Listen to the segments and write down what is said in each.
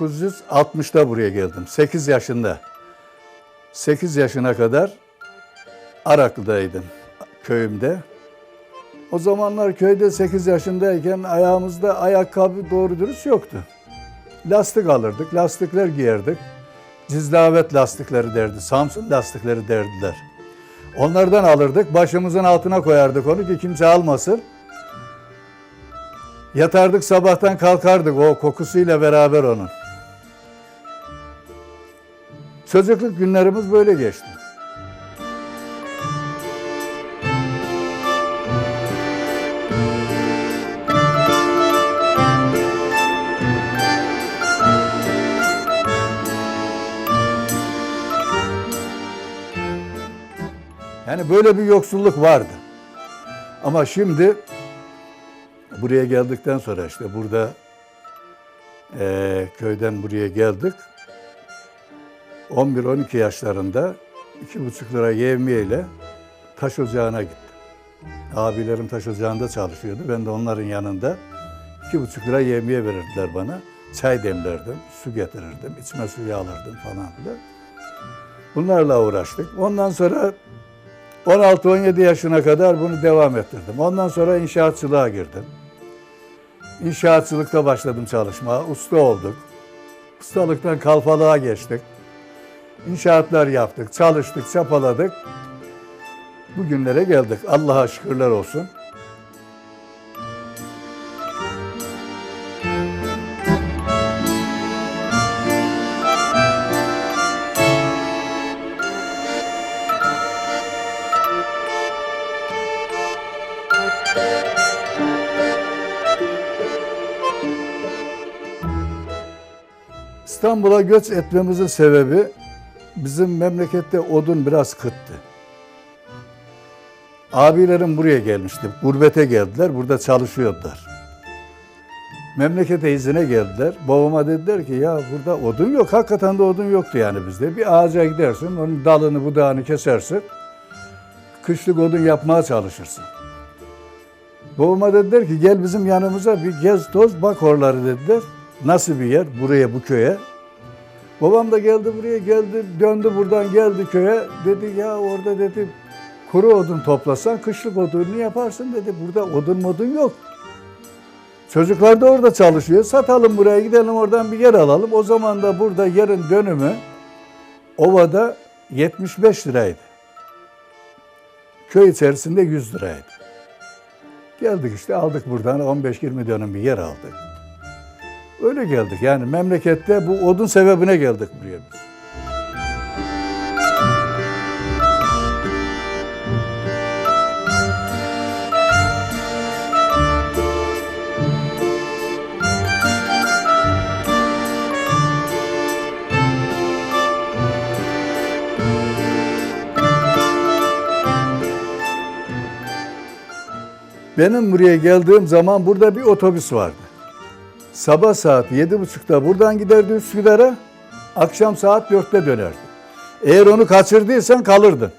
1960'da buraya geldim. 8 yaşında. 8 yaşına kadar Araklı'daydım köyümde. O zamanlar köyde 8 yaşındayken ayağımızda ayakkabı doğru dürüst yoktu. Lastik alırdık, lastikler giyerdik. Cizdavet lastikleri derdi, Samsun lastikleri derdiler. Onlardan alırdık, başımızın altına koyardık onu ki kimse almasın. Yatardık sabahtan kalkardık o kokusuyla beraber onun. Çocukluk günlerimiz böyle geçti. Yani böyle bir yoksulluk vardı. Ama şimdi buraya geldikten sonra işte burada eee, köyden buraya geldik. 11-12 yaşlarında iki buçuk lira yevmiyeyle taş ocağına gittim. Abilerim taş ocağında çalışıyordu. Ben de onların yanında iki buçuk lira yevmiye verirdiler bana. Çay demlerdim, su getirirdim, içme suyu alırdım falan filan. Bunlarla uğraştık. Ondan sonra 16-17 yaşına kadar bunu devam ettirdim. Ondan sonra inşaatçılığa girdim. İnşaatçılıkta başladım çalışma. Usta olduk. Ustalıktan kalfalığa geçtik. İnşaatlar yaptık, çalıştık, çapaladık. Bugünlere geldik. Allah'a şükürler olsun. İstanbul'a göç etmemizin sebebi bizim memlekette odun biraz kıttı. Abilerim buraya gelmişti. Gurbete geldiler. Burada çalışıyordular. Memlekete izine geldiler. Babama dediler ki ya burada odun yok. Hakikaten de odun yoktu yani bizde. Bir ağaca gidersin, onun dalını budağını kesersin. Kışlık odun yapmaya çalışırsın. Babama dediler ki gel bizim yanımıza bir gez toz bak oraları dediler. Nasıl bir yer? Buraya bu köye. Babam da geldi buraya geldi döndü buradan geldi köye. Dedi ya orada dedi kuru odun toplasan kışlık odunu yaparsın dedi. Burada odun modun yok. Çocuklar da orada çalışıyor. Satalım buraya gidelim oradan bir yer alalım. O zaman da burada yerin dönümü ovada 75 liraydı. Köy içerisinde 100 liraydı. Geldik işte aldık buradan 15-20 dönüm bir yer aldık. Öyle geldik yani memlekette bu odun sebebine geldik buraya biz. Benim buraya geldiğim zaman burada bir otobüs vardı. Sabah saat yedi buçukta buradan giderdi Üsküdar'a, akşam saat dörtte dönerdi. Eğer onu kaçırdıysan kalırdın.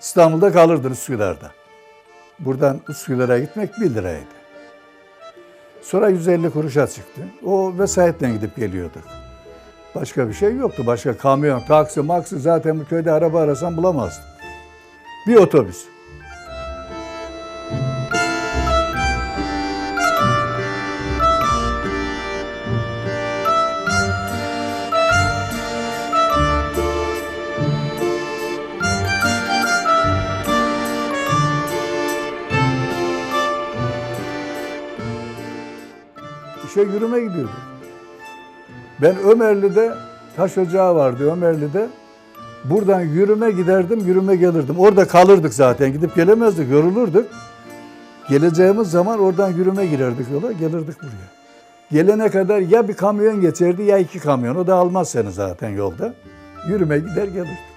İstanbul'da kalırdın Üsküdar'da. Buradan Üsküdar'a gitmek 1 liraydı. Sonra 150 kuruşa çıktı. O vesayetle gidip geliyorduk. Başka bir şey yoktu. Başka kamyon, taksi, maksi zaten bu köyde araba arasan bulamazdın. Bir otobüs. İşe yürüme gidiyorduk. Ben Ömerli'de taş ocağı vardı Ömerli'de. Buradan yürüme giderdim, yürüme gelirdim. Orada kalırdık zaten. Gidip gelemezdik, yorulurduk. Geleceğimiz zaman oradan yürüme girerdik yola, gelirdik buraya. Gelene kadar ya bir kamyon geçerdi ya iki kamyon. O da almaz seni zaten yolda. Yürüme gider gelirdik.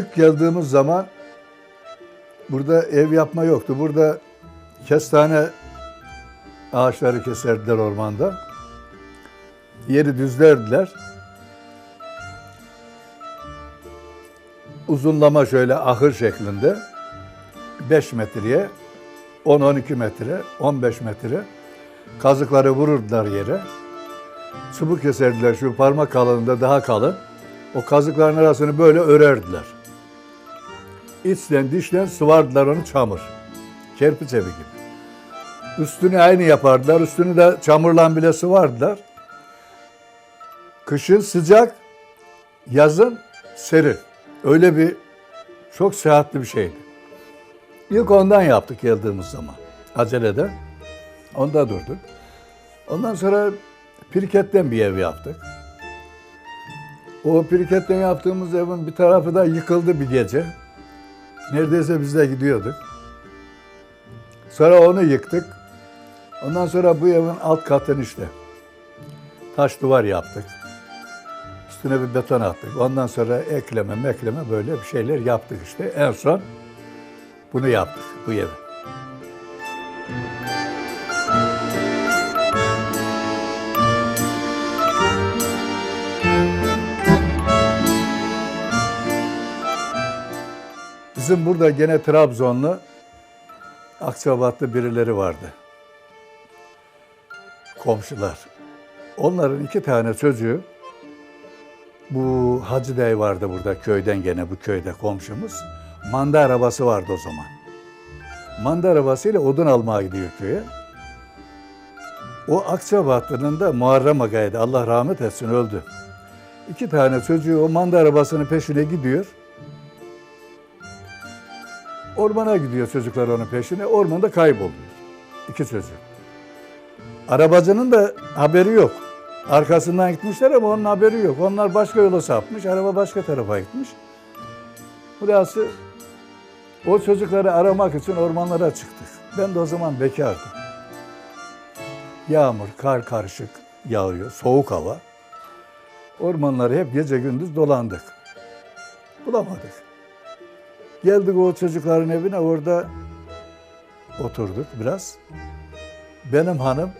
İlk geldiğimiz zaman burada ev yapma yoktu. Burada kestane ağaçları keserdiler ormanda. Yeri düzlerdiler. Uzunlama şöyle ahır şeklinde 5 metreye 10-12 metre, 15 metre kazıkları vururdular yere. Çubuk keserdiler şu parmak kalınlığında daha kalın. O kazıkların arasını böyle örerdiler. İçten dişten sıvardılar onu çamur. Kerpiç evi gibi. Üstünü aynı yapardılar. Üstünü de çamurla bile sıvardılar. Kışın sıcak, yazın serin. Öyle bir çok sıhhatli bir şeydi. İlk ondan yaptık geldiğimiz zaman. Acelede. Onda durduk. Ondan sonra pirketten bir ev yaptık. O pirketten yaptığımız evin bir tarafı da yıkıldı bir gece. Neredeyse biz de gidiyorduk. Sonra onu yıktık. Ondan sonra bu evin alt katını işte taş duvar yaptık. Üstüne bir beton attık. Ondan sonra ekleme mekleme böyle bir şeyler yaptık işte. En son bunu yaptık bu evi. Bizim burada gene Trabzonlu Akçabatlı birileri vardı. Komşular. Onların iki tane çocuğu bu Hacı Bey vardı burada köyden gene bu köyde komşumuz. Manda arabası vardı o zaman. Manda arabasıyla odun almaya gidiyor köye. O Akçabatlı'nın da Muharrem Aga'ydı. Allah rahmet etsin öldü. İki tane çocuğu o manda arabasının peşine gidiyor. Ormana gidiyor çocuklar onun peşine. Ormanda kayboluyor. İki çocuk. Arabacının da haberi yok. Arkasından gitmişler ama onun haberi yok. Onlar başka yola sapmış, araba başka tarafa gitmiş. Burası o çocukları aramak için ormanlara çıktık. Ben de o zaman bekardım. Yağmur, kar karışık yağıyor, soğuk hava. Ormanları hep gece gündüz dolandık. Bulamadık. Geldik o çocukların evine orada oturduk biraz. Benim hanım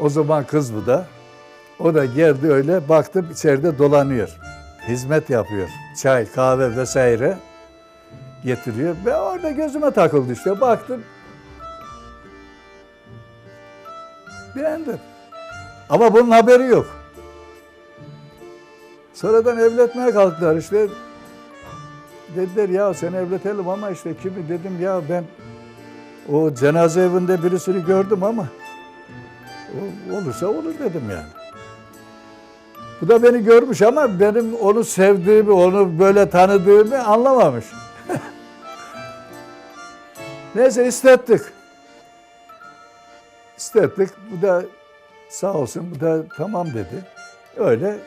o zaman kız bu da. O da geldi öyle baktım içeride dolanıyor. Hizmet yapıyor. Çay, kahve vesaire getiriyor. Ve orada gözüme takıldı işte. Baktım. Beğendim. Ama bunun haberi yok. Sonradan evletmeye kalktılar işte. Dediler ya seni evletelim ama işte kimi dedim ya ben o cenaze evinde birisini gördüm ama o- olursa olur dedim yani. Bu da beni görmüş ama benim onu sevdiğimi, onu böyle tanıdığımı anlamamış. Neyse istettik. İstettik. Bu da sağ olsun bu da tamam dedi. Öyle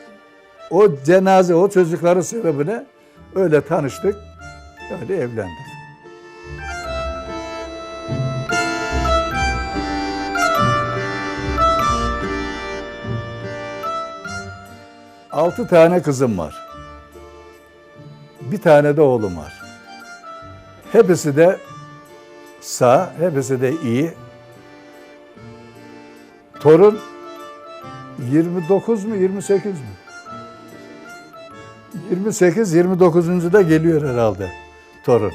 o cenaze, o çocukların sebebine öyle tanıştık. Öyle evlendik. Altı tane kızım var. Bir tane de oğlum var. Hepsi de sağ, hepsi de iyi. Torun 29 mu 28 mi? 28 29. da geliyor herhalde torun.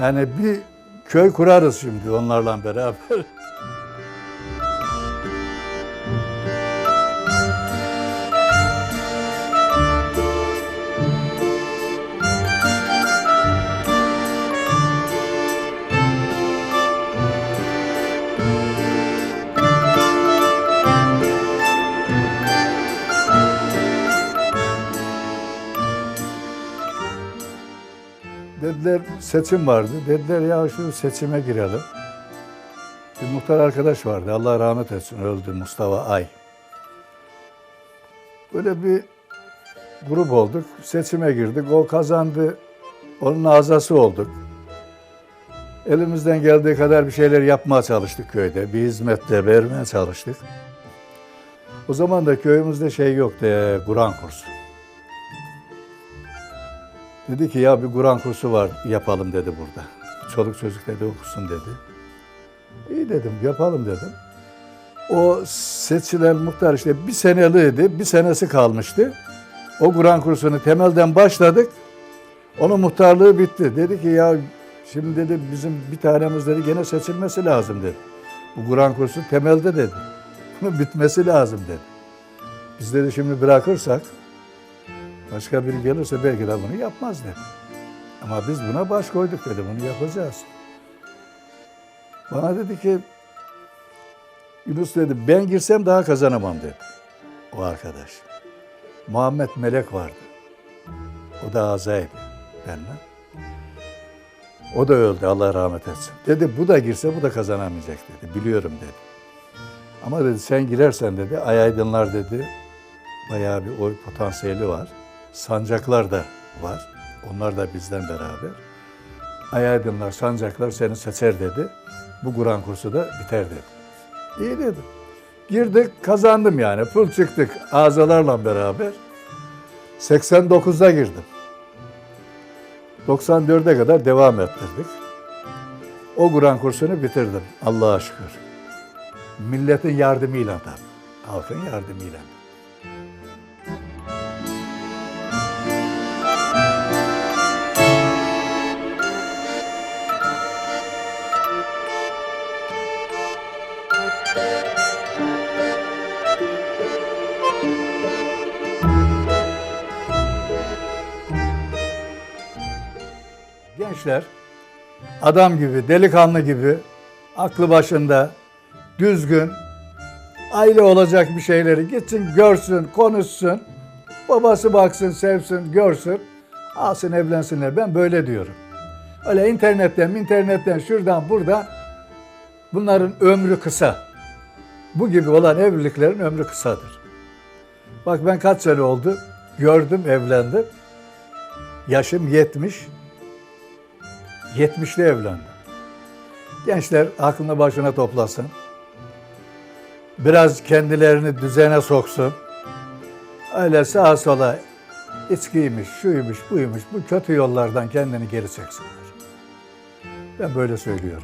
Yani bir köy kurarız şimdi onlarla beraber. Seçim vardı. Dediler ya şu seçime girelim. Bir muhtar arkadaş vardı. Allah rahmet etsin öldü Mustafa Ay. Böyle bir grup olduk. Seçime girdik. O kazandı. Onun azası olduk. Elimizden geldiği kadar bir şeyler yapmaya çalıştık köyde. Bir hizmetle vermeye çalıştık. O zaman da köyümüzde şey yoktu, e, Kur'an kursu. Dedi ki ya bir Kur'an kursu var yapalım dedi burada. Çoluk çocuk dedi okusun dedi. İyi dedim yapalım dedim. O seçilen muhtar işte bir seneliydi, bir senesi kalmıştı. O Kur'an kursunu temelden başladık. Onun muhtarlığı bitti. Dedi ki ya şimdi dedi bizim bir tanemiz dedi gene seçilmesi lazım dedi. Bu Kur'an kursu temelde dedi. Bunun bitmesi lazım dedi. Biz dedi şimdi bırakırsak başka biri gelirse belki de bunu yapmaz dedi. Ama biz buna baş koyduk dedi. Bunu yapacağız. Bana dedi ki Yunus dedi ben girsem daha kazanamam dedi. O arkadaş. Muhammed Melek vardı. O da azaydı benimle. O da öldü Allah rahmet etsin. Dedi bu da girse bu da kazanamayacak dedi. Biliyorum dedi. Ama dedi sen girersen dedi ay aydınlar dedi. Bayağı bir oy potansiyeli var. Sancaklar da var. Onlar da bizden beraber. Ay aydınlar, sancaklar seni seçer dedi. Bu Kur'an kursu da biter dedi. İyi dedim. Girdik, kazandım yani. Pul çıktık azalarla beraber. 89'da girdim. 94'e kadar devam ettirdik. O Kur'an kursunu bitirdim Allah'a şükür. Milletin yardımıyla tabii. Halkın yardımıyla. Gençler adam gibi, delikanlı gibi, aklı başında, düzgün, aile olacak bir şeyleri gitsin, görsün, konuşsun. Babası baksın, sevsin, görsün. Alsın, evlensinler. Ben böyle diyorum. Öyle internetten, internetten, şuradan, burada bunların ömrü kısa. Bu gibi olan evliliklerin ömrü kısadır. Bak ben kaç sene oldu, gördüm, evlendim. Yaşım 70. 70'li evlendim. Gençler aklını başına toplasın. Biraz kendilerini düzene soksun. Öyle sağa sola içkiymiş, şuymuş, buymuş, bu kötü yollardan kendini geri çeksinler. Ben böyle söylüyorum.